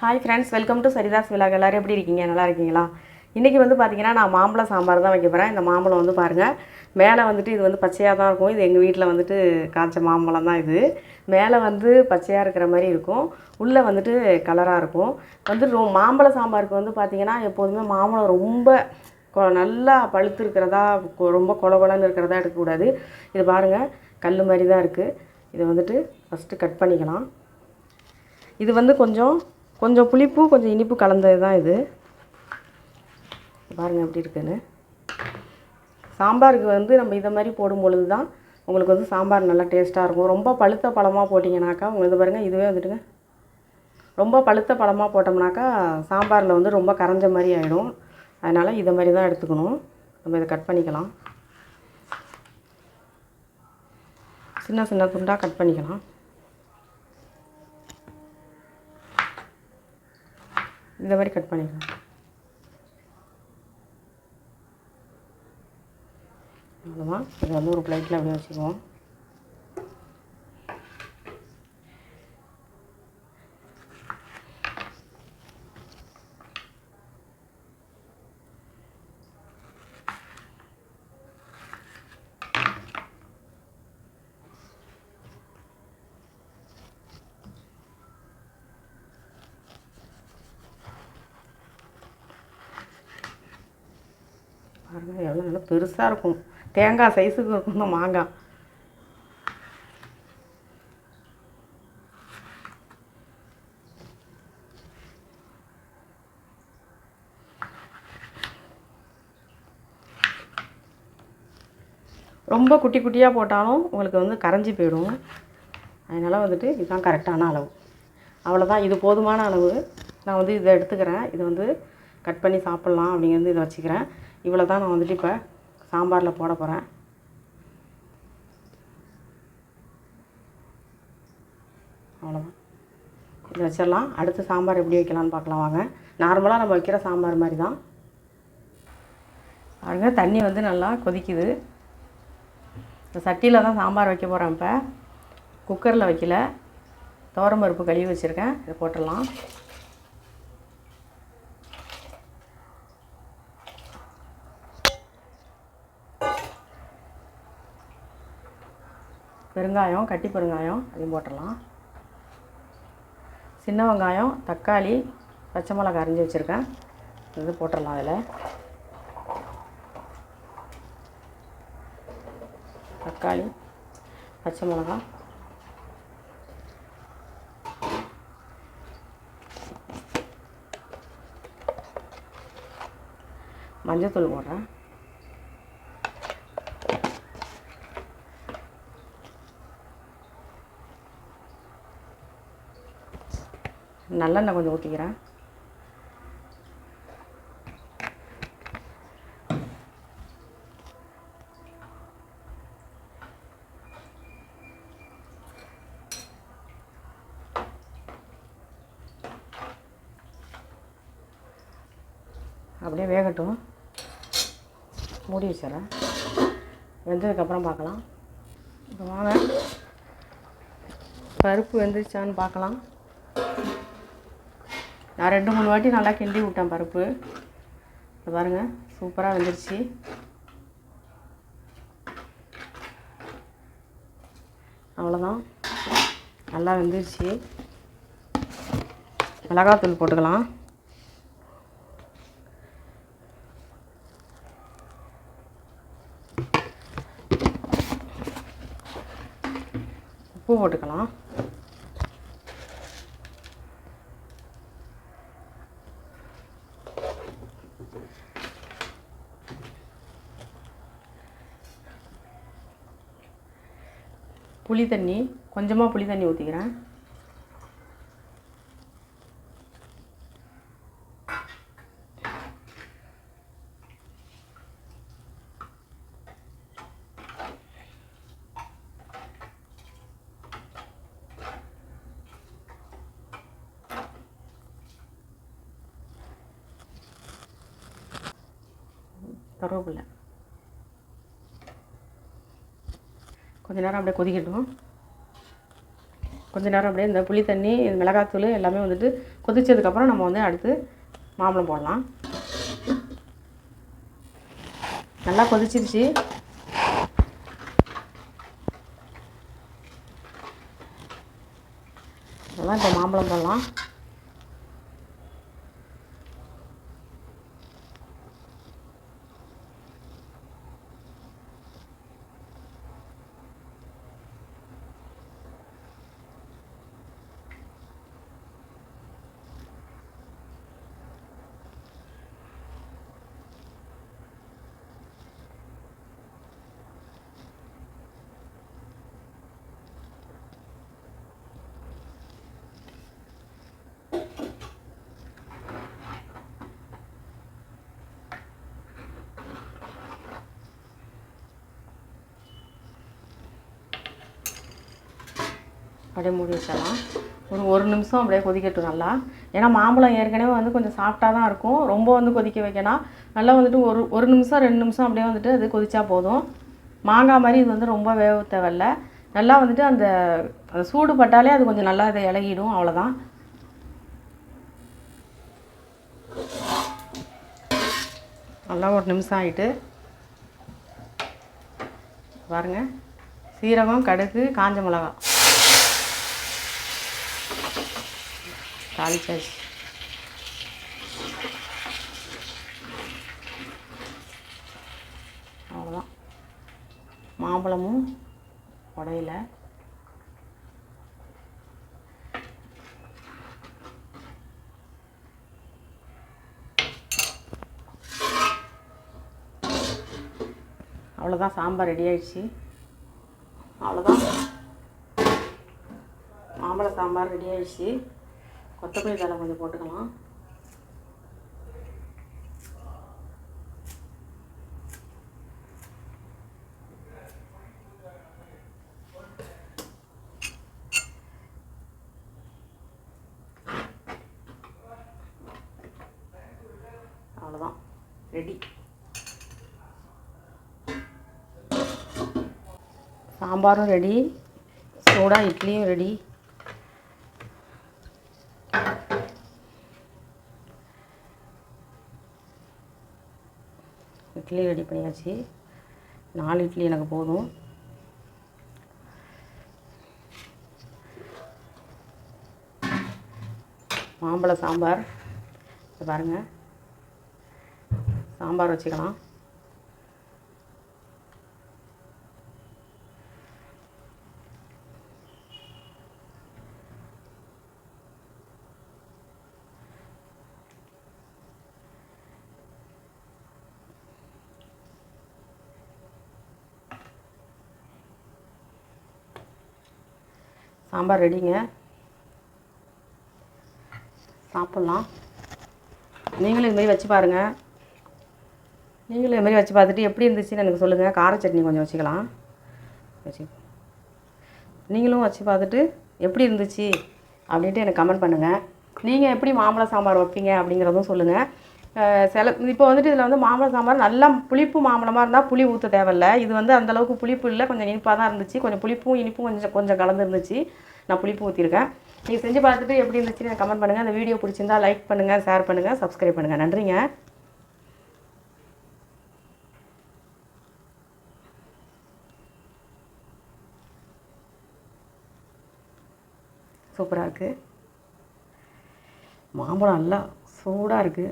Hi friends welcome to Saritha's விழா எல்லோரும் எப்படி இருக்கீங்க? நல்லா இருக்கீங்களா? இன்றைக்கி வந்து பார்த்தீங்கன்னா நான் மாம்பழ சாம்பார் தான் வைக்க போகிறேன் இந்த மாம்பழம் வந்து பாருங்கள் மேலே வந்துட்டு இது வந்து பச்சையாக தான் இருக்கும். இது எங்கள் வீட்டில் வந்துட்டு காய்ச்ச மாம்பழம் தான் இது. மேலே வந்து பச்சையாக இருக்கிற மாதிரி இருக்கும். உள்ளே வந்துட்டு கலராக இருக்கும். வந்து ரொ மாம்பழ சாம்பாருக்கு வந்து பார்த்திங்கன்னா எப்போதுமே மாம்பழம் ரொம்ப கொ- நல்லா பழுத்து இருக்கிறதா கொ- ரொம்ப கொல கொலன்னு இருக்கிறதா எடுக்கக்கூடாது. இது பாருங்கள் கல் மாதிரி தான் இருக்குது இதை வந்துட்டு ஃபஸ்ட்டு கட் பண்ணிக்கலாம். இது வந்து கொஞ்சம் கொஞ்சம் புளிப்பு கொஞ்சம் இனிப்பு கலந்தது தான் இது. பாருங்கள் எப்படி இருக்குன்னு. சாம்பாருக்கு வந்து நம்ம இதை மாதிரி போடும் பொழுது தான் உங்களுக்கு வந்து சாம்பார் நல்லா டேஸ்ட்டாக இருக்கும். ரொம்ப பழுத்த பழமாக போட்டிங்கனாக்கா உங்களுக்கு பாருங்கள் இதுவே வந்துட்டுங்க. ரொம்ப பழுத்த பழமாக போட்டோம்னாக்கா சாம்பாரில் வந்து ரொம்ப கரைஞ்ச மாதிரி ஆகிடும் அதனால் இதை மாதிரி தான் எடுத்துக்கணும். நம்ம இதை கட் பண்ணிக்கலாம். சின்ன சின்ன துண்டாக கட் பண்ணிக்கலாம். இந்த மாதிரி கட் பண்ணிக்கலாம். அவ்வளோதான் இதை வந்து ஒரு பிளேட்டில் அப்படியே வச்சுக்குவோம். பாருங்கள் எவ்வளோ நல்லா பெருசாக இருக்கும். தேங்காய் சைஸுக்கு இருக்கும் இந்த மாங்காய். ரொம்ப குட்டி குட்டியாக போட்டாலும் உங்களுக்கு வந்து கரைஞ்சி போயிடும். அதனால் வந்துட்டு இதுதான் கரெக்டான அளவு. அவ்வளோதான் இது போதுமான அளவு. நான் வந்து இதை எடுத்துக்கிறேன். இதை வந்து கட் பண்ணி சாப்பிட்லாம் அப்படிங்கிறது இதை வச்சுக்கிறேன். இவ்வளோ தான் நான் வந்துட்டு இப்போ சாம்பாரில் போட போகிறேன் அவ்வளோதான் இதை வச்சிடலாம். அடுத்து சாம்பார் எப்படி வைக்கலாம்னு பார்க்கலாம் வாங்க. நார்மலாக நம்ம வைக்கிற சாம்பார் மாதிரி தான் பாருங்க தண்ணி வந்து நல்லா கொதிக்குது. இந்த சட்டியில் தான் சாம்பார் வைக்க போகிறேன் இப்போ. குக்கரில் வைக்கல. துவரம் பருப்பு கழுவி வச்சுருக்கேன். இதை போட்டுடலாம். பெருங்காயம் கட்டி பெருங்காயம் அதையும் போட்டுடலாம். சின்ன வெங்காயம் தக்காளி பச்சை மிளகா அரிஞ்சு வச்சுருக்கேன். இது போட்டுடலாம் அதில். தக்காளி பச்சை மிளகா மஞ்சத்தூள் போடுறேன். நல்லெண்ணெய் கொஞ்சம் ஊற்றிக்கிறேன் அப்படியே வேகட்டும். மூடி வச்சிடறேன். வெந்ததுக்கப்புறம் பார்க்கலாம். இப்போ வாங்க. பருப்பு வெந்துருச்சான்னு பார்க்கலாம். நான் ரெண்டு மூணு வாட்டி நல்லா கிண்டி விட்டேன் பருப்பு. இப்போ பாருங்கள் சூப்பராக வெந்துருச்சு. அவ்வளோதான் நல்லா வெந்துருச்சு. மிளகாத்தூள் போட்டுக்கலாம். உப்பு போட்டுக்கலாம். புளி தண்ணி கொஞ்சமாக புளி தண்ணி ஊற்றிக்கிறேன் கருவேப்பிலை கொஞ்சம் நேரம் அப்படியே கொதிக்கட்டும். கொஞ்சம் நேரம் அப்படியே இந்த புளி தண்ணி மிளகாத்தூள் எல்லாமே வந்துட்டு கொதிச்சதுக்கப்புறம் நம்ம வந்து அடுத்து மாம்பழம் போடலாம். நல்லா கொதிச்சிருச்சு. அதெல்லாம் இப்போ மாம்பழம் போடலாம். அப்படியே மூடி வச்சிடலாம். ஒரு ஒரு நிமிஷம் அப்படியே கொதிக்கட்டும் நல்லா. ஏன்னா மாம்பழம் ஏற்கனவே வந்து கொஞ்சம் சாஃப்டாக தான் இருக்கும். ரொம்ப வந்து கொதிக்க வைக்கணும். நல்லா வந்துட்டு ஒரு ஒரு நிமிஷம் ரெண்டு நிமிஷம் அப்படியே வந்துட்டு அது கொதிச்சா போதும். மாங்காய் மாதிரி இது வந்து ரொம்ப வேக தேவையில்ல. நல்லா வந்துட்டு அந்த அந்த சூடு பட்டாலே அது கொஞ்சம் நல்லா இதை இலகிடும். அவ்வளோதான் நல்லா ஒரு நிமிஷம் ஆகிட்டு பாருங்க. சீரகம் கடுகு காஞ்ச மிளகா தாளிச்சாச்சு அவ்வளோதான் மாம்பழமும் உடையில அவ்வளோதான் சாம்பார் ரெடி ஆயிடுச்சு. அவ்வளோதான் மாம்பழ சாம்பார் ரெடி ஆயிடுச்சு. கொத்தமல்லி தலை கொஞ்சம் போட்டுக்கலாம். அவ்வளோதான் ரெடி சாம்பாரும் ரெடி சூடாக இட்லியும் ரெடி இட்லி ரெடி பண்ணியாச்சு. நாலு இட்லி எனக்கு போதும். மாம்பழ சாம்பார். இதை பாருங்கள் சாம்பார் வச்சுக்கலாம். சாம்பார் ரெடிங்க. சாப்பிட்லாம். நீங்களும் இதுமாதிரி வச்சு பாருங்கள் நீங்களும் இதுமாரி வச்சு பார்த்துட்டு எப்படி இருந்துச்சுன்னு எனக்கு சொல்லுங்கள் கார சட்னி கொஞ்சம் வச்சுக்கலாம். வச்சு நீங்களும் வச்சு பார்த்துட்டு எப்படி இருந்துச்சு அப்படின்ட்டு எனக்கு கமெண்ட் பண்ணுங்கள் நீங்கள் எப்படி மாம்பழ சாம்பார் வைப்பீங்க அப்படிங்கிறதும் சொல்லுங்கள் சில இப்போ வந்துட்டு இதில் வந்து மாம்பழம் சாம்பார் நல்லா புளிப்பு மாம்பழமாக இருந்தால் புளி ஊற்ற தேவையில்ல. இது வந்து அந்த அளவுக்கு புளிப்பு இல்லை. கொஞ்சம் இனிப்பாக தான் இருந்துச்சு. கொஞ்சம் புளிப்பும் இனிப்பும் கொஞ்சம் கொஞ்சம் கலந்து இருந்துச்சு நான் புளிப்பு ஊற்றிருக்கேன் நீங்கள் செஞ்சு பார்த்துட்டு எப்படி இருந்துச்சுன்னு கமெண்ட் பண்ணுங்கள் அந்த வீடியோ பிடிச்சிருந்தா லைக் பண்ணுங்கள் ஷேர் பண்ணுங்கள் சப்ஸ்கிரைப் பண்ணுங்கள் நன்றிங்க. சூப்பராக இருக்குது மாம்பழம் நல்லா சூடாக இருக்குது